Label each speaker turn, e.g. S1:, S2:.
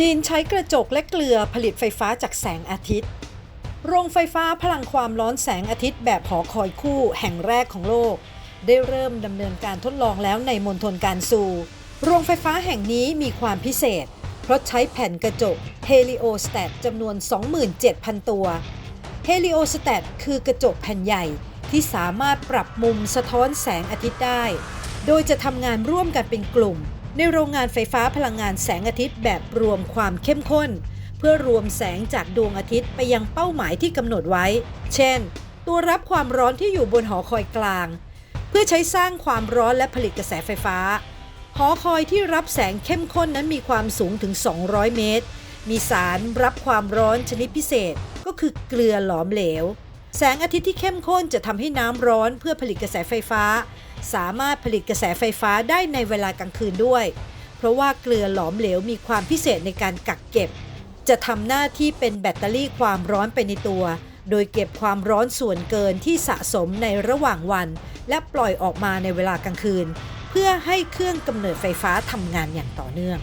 S1: จีนใช้กระจกและเกลือผลิตไฟฟ้าจากแสงอาทิตย์ โรงไฟฟ้าพลังความร้อนแสงอาทิตย์แบบหอคอยคู่แห่งแรกของโลก ได้เริ่มดำเนินการทดลองแล้วในมณฑลการซู โรงไฟฟ้าแห่งนี้มีความพิเศษ เพราะใช้แผ่นกระจกเฮลิโอสแตทจำนวน 27,000 ตัว เฮลิโอสแตทคือกระจกแผ่นใหญ่ที่สามารถปรับมุมสะท้อนแสงอาทิตย์ได้ โดยจะทำงานร่วมกันเป็นกลุ่ม ในโรงงานไฟฟ้าพลังงานแสงอาทิตย์แบบรวมความเข้มข้น เพื่อรวมแสงจากดวงอาทิตย์ไปยังเป้าหมายที่กำหนดไว้ เช่น ตัวรับความร้อนที่อยู่บนหอคอยกลาง เพื่อใช้สร้างความร้อนและผลิตกระแสไฟฟ้า หอคอยที่รับแสงเข้มข้นนั้นมีความสูงถึง 200 เมตร มีสารรับความร้อนชนิดพิเศษก็คือเกลือหลอมเหลว แสงอาทิตย์ที่เข้มข้นจะทำให้น้ำร้อนเพื่อผลิตกระแสไฟฟ้า สามารถผลิตกระแสไฟฟ้าได้ในเวลากลางคืนด้วย เพราะว่าเกลือหลอมเหลวมีความพิเศษในการกักเก็บ จะทำหน้าที่เป็นแบตเตอรี่ความร้อนไปในตัว โดยเก็บความร้อนส่วนเกินที่สะสมในระหว่างวัน และปล่อยออกมาในเวลากลางคืน เพื่อให้เครื่องกำเนิดไฟฟ้าทำงานอย่างต่อเนื่อง